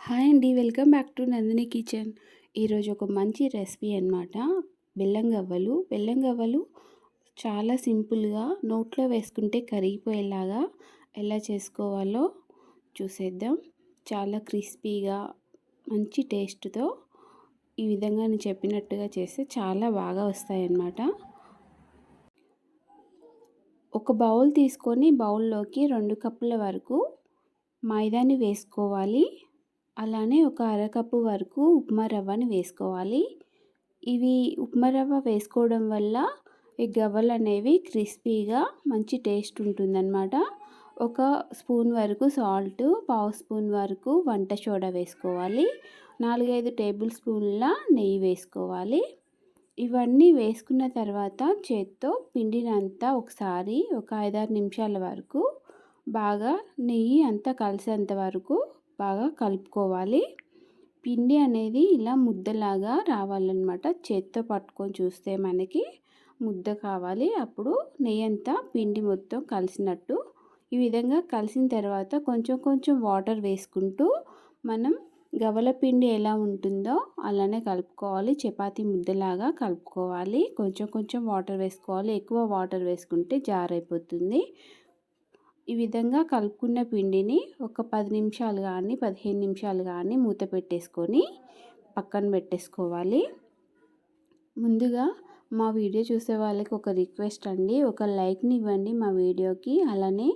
Hi అండి welcome back to Nandini kitchen. ఈరోజు ఒక మంచి రెసిపీ అనమాట బెల్లం గవ్వలు బెల్లం గవ్వలు చాలా సింపుల్గా నోట్లో వేసుకుంటే కరిగిపోయేలాగా ఎలా చేసుకోవాలో చూసేద్దాం. చాలా క్రిస్పీగా మంచి టేస్ట్తో ఈ విధంగా నేను చెప్పినట్టుగా చేస్తే చాలా బాగా వస్తాయన్నమాట. ఒక బౌల్ తీసుకొని బౌల్లోకి రెండు కప్పుల వరకు మైదాని వేసుకోవాలి. అలానే ఒక అరకప్పు వరకు ఉప్మా రవ్వని వేసుకోవాలి. ఇవి ఉప్మా రవ్వ వేసుకోవడం వల్ల ఈ గవ్వలు అనేవి క్రిస్పీగా మంచి టేస్ట్ ఉంటుందన్నమాట. ఒక స్పూన్ వరకు సాల్ట్ పావు స్పూన్ వరకు వంట సోడా వేసుకోవాలి. నాలుగైదు టేబుల్ స్పూన్ల నెయ్యి వేసుకోవాలి. ఇవన్నీ వేసుకున్న తర్వాత చేత్తో పిండినంతా ఒకసారి ఒక ఐదారు నిమిషాల వరకు బాగా నెయ్యి అంతా కలిసేంత వరకు బాగా కలుపుకోవాలి. పిండి అనేది ఇలా ముద్దలాగా రావాలన్నమాట. చేత్తో పట్టుకొని చూస్తే మనకి ముద్ద కావాలి. అప్పుడు నెయ్యి అంతా పిండి మొత్తం కలిసినట్టు ఈ విధంగా కలిసిన తర్వాత కొంచెం కొంచెం వాటర్ వేసుకుంటూ మనం గవల పిండి ఎలా ఉంటుందో అలానే కలుపుకోవాలి. చపాతీ ముద్దలాగా కలుపుకోవాలి. కొంచెం కొంచెం వాటర్ వేసుకోవాలి. ఎక్కువ వాటర్ వేసుకుంటే జారైపోతుంది. ఈ విధంగా కలుపుకున్న పిండిని ఒక పది నిమిషాలు కానీ పదిహేను నిమిషాలు కానీ మూత పెట్టేసుకొని పక్కన పెట్టేసుకోవాలి. ముందుగా మా వీడియో చూసే వాళ్ళకి ఒక రిక్వెస్ట్ అండి. ఒక లైక్ని ఇవ్వండి మా వీడియోకి. అలానే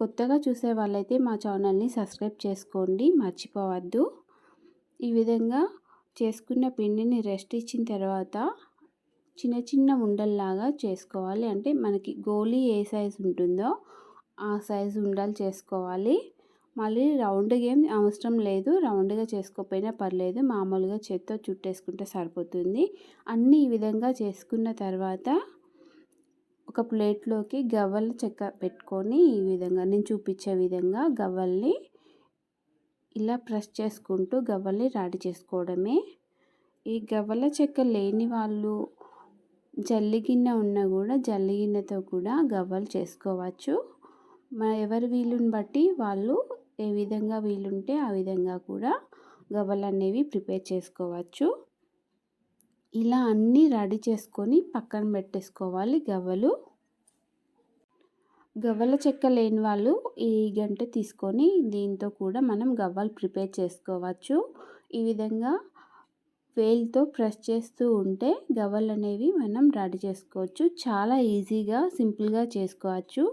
కొత్తగా చూసే వాళ్ళైతే మా ఛానల్ని సబ్స్క్రైబ్ చేసుకోండి. మర్చిపోవద్దు. ఈ విధంగా చేసుకున్న పిండిని రెస్ట్ ఇచ్చిన తర్వాత చిన్న చిన్న ఉండల్లాగా చేసుకోవాలి. అంటే మనకి గోళీ ఏ సైజు ఉంటుందో ఆ సైజు ఉండాలి చేసుకోవాలి. మళ్ళీ రౌండ్గా ఏం అవసరం లేదు. రౌండ్గా చేసుకోకపోయినా పర్లేదు. మామూలుగా చేత్తో చుట్టేసుకుంటే సరిపోతుంది. అన్నీ ఈ విధంగా చేసుకున్న తర్వాత ఒక ప్లేట్లోకి గవ్వలు చెక్క పెట్టుకొని ఈ విధంగా నేను చూపించే విధంగా గవ్వల్ని ఇలా ప్రెస్ చేసుకుంటూ గవ్వల్ని రెడీ చేసుకోవడమే. ఈ గవ్వల చెక్క లేని వాళ్ళు జల్లి గిన్నె ఉన్నా కూడా జల్లి గిన్నెతో కూడా గవ్వలు చేసుకోవచ్చు. ఎవరి వీలుని బట్టి వాళ్ళు ఏ విధంగా వీలుంటే ఆ విధంగా కూడా గవ్వలు అనేవి ప్రిపేర్ చేసుకోవచ్చు. ఇలా అన్నీ రెడీ చేసుకొని పక్కన పెట్టేసుకోవాలి గవ్వలు. గవ్వల చెక్క లేని వాళ్ళు ఈ గంట తీసుకొని దీంతో కూడా మనం గవ్వలు ప్రిపేర్ చేసుకోవచ్చు. ఈ విధంగా వేల్తో ప్రెస్ చేస్తూ ఉంటే గవ్వలు అనేవి మనం రెడీ చేసుకోవచ్చు. చాలా ఈజీగా సింపుల్గా చేసుకోవచ్చు.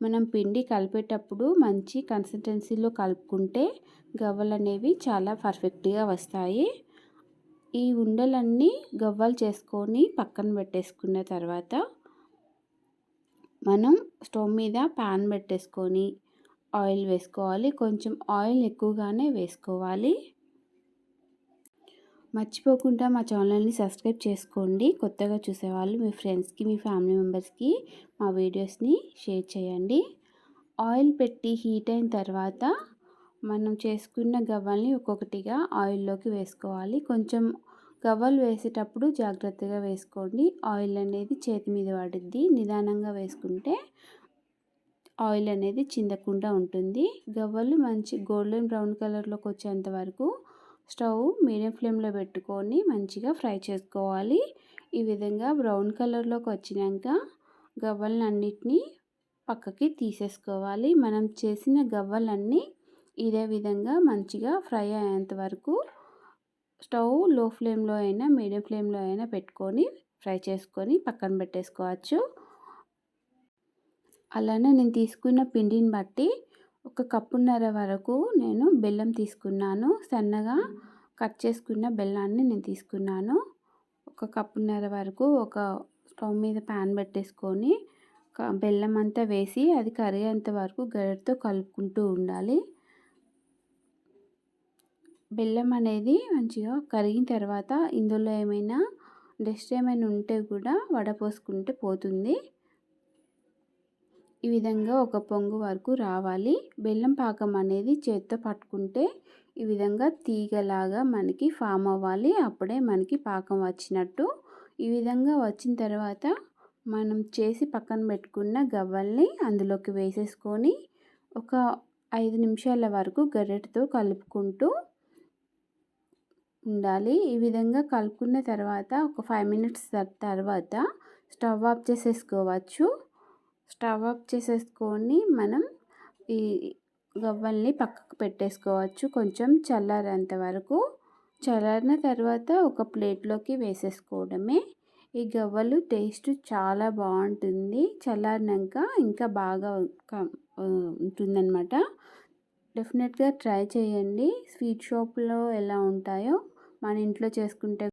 మనం పిండి కలిపేటప్పుడు మంచి కన్సిస్టెన్సీలో కలుపుకుంటే గవ్వలు అనేవి చాలా పర్ఫెక్ట్గా వస్తాయి. ఈ ఉండలన్నీ గవ్వలు చేసుకొని పక్కన పెట్టేసుకున్న తర్వాత మనం స్టవ్ మీద ప్యాన్ పెట్టేసుకొని ఆయిల్ వేసుకోవాలి. కొంచెం ఆయిల్ ఎక్కువగానే వేసుకోవాలి. మర్చిపోకుండా మా ఛానల్ని సబ్స్క్రైబ్ చేసుకోండి. కొత్తగా చూసేవాళ్ళు మీ ఫ్రెండ్స్కి మీ ఫ్యామిలీ మెంబర్స్కి మా వీడియోస్ని షేర్ చేయండి. ఆయిల్ పెట్టి హీట్ అయిన తర్వాత మనం చేసుకున్న గవ్వల్ని ఒక్కొక్కటిగా ఆయిల్లోకి వేసుకోవాలి. కొంచెం గవ్వలు వేసేటప్పుడు జాగ్రత్తగా వేసుకోండి. ఆయిల్ అనేది చేతి మీద పడుద్ది. నిదానంగా వేసుకుంటే ఆయిల్ అనేది చిందకుండా ఉంటుంది. గవ్వలు మంచి గోల్డెన్ బ్రౌన్ కలర్లోకి వచ్చేంత వరకు స్టవ్ మీడియం ఫ్లేమ్లో పెట్టుకొని మంచిగా ఫ్రై చేసుకోవాలి. ఈ విధంగా బ్రౌన్ కలర్లోకి వచ్చినాక గవ్వలన్నిటినీ పక్కకి తీసేసుకోవాలి. మనం చేసిన గవ్వలన్నీ ఇదే విధంగా మంచిగా ఫ్రై అయ్యేంత వరకు స్టవ్లో ఫ్లేమ్లో అయినా మీడియం ఫ్లేమ్లో అయినా పెట్టుకొని ఫ్రై చేసుకొని పక్కన పెట్టేసుకోవచ్చు. అలానే నేను తీసుకున్న పిండిని బట్టి ఒక కప్పున్నర వరకు నేను బెల్లం తీసుకున్నాను. సన్నగా కట్ చేసుకున్న బెల్లాన్ని నేను తీసుకున్నాను. ఒక కప్పున్నర వరకు ఒక స్టవ్ మీద ప్యాన్ పెట్టేసుకొని బెల్లం అంతా వేసి అది కరిగేంత వరకు గరిటతో కలుపుకుంటూ ఉండాలి. బెల్లం అనేది మంచిగా కరిగిన తర్వాత ఇందులో ఏమైనా డస్ట్ ఏమైనా ఉంటే కూడా వడపోసుకుంటే పోతుంది. ఈ విధంగా ఒక పొంగు వరకు రావాలి. బెల్లం పాకం అనేది చేత్తో పట్టుకుంటే ఈ విధంగా తీగలాగా మనకి ఫామ్ అవ్వాలి. అప్పుడే మనకి పాకం వచ్చినట్టు. ఈ విధంగా వచ్చిన తర్వాత మనం చేసి పక్కన పెట్టుకున్న గవ్వల్ని అందులోకి వేసేసుకొని ఒక ఐదు నిమిషాల వరకు గరిటెతో కలుపుకుంటూ ఉండాలి. ఈ విధంగా కలుపుకున్న తర్వాత ఒక ఫైవ్ మినిట్స్ తర్వాత స్టవ్ ఆఫ్ చేసేసుకోవచ్చు. స్టవ్ ఆఫ్ చేసేసుకొని మనం ఈ గవ్వల్ని పక్కకు పెట్టేసుకోవచ్చు. కొంచెం చల్లారేంత వరకు. చల్లారిన తర్వాత ఒక ప్లేట్లోకి వేసేసుకోవడమే. ఈ గవ్వలు టేస్ట్ చాలా బాగుంటుంది. చల్లారినాక ఇంకా బాగా ఉంటుందన్నమాట. డెఫినెట్గా ట్రై చేయండి. స్వీట్ షాప్లో ఎలా ఉంటాయో మన ఇంట్లో చేసుకుంటే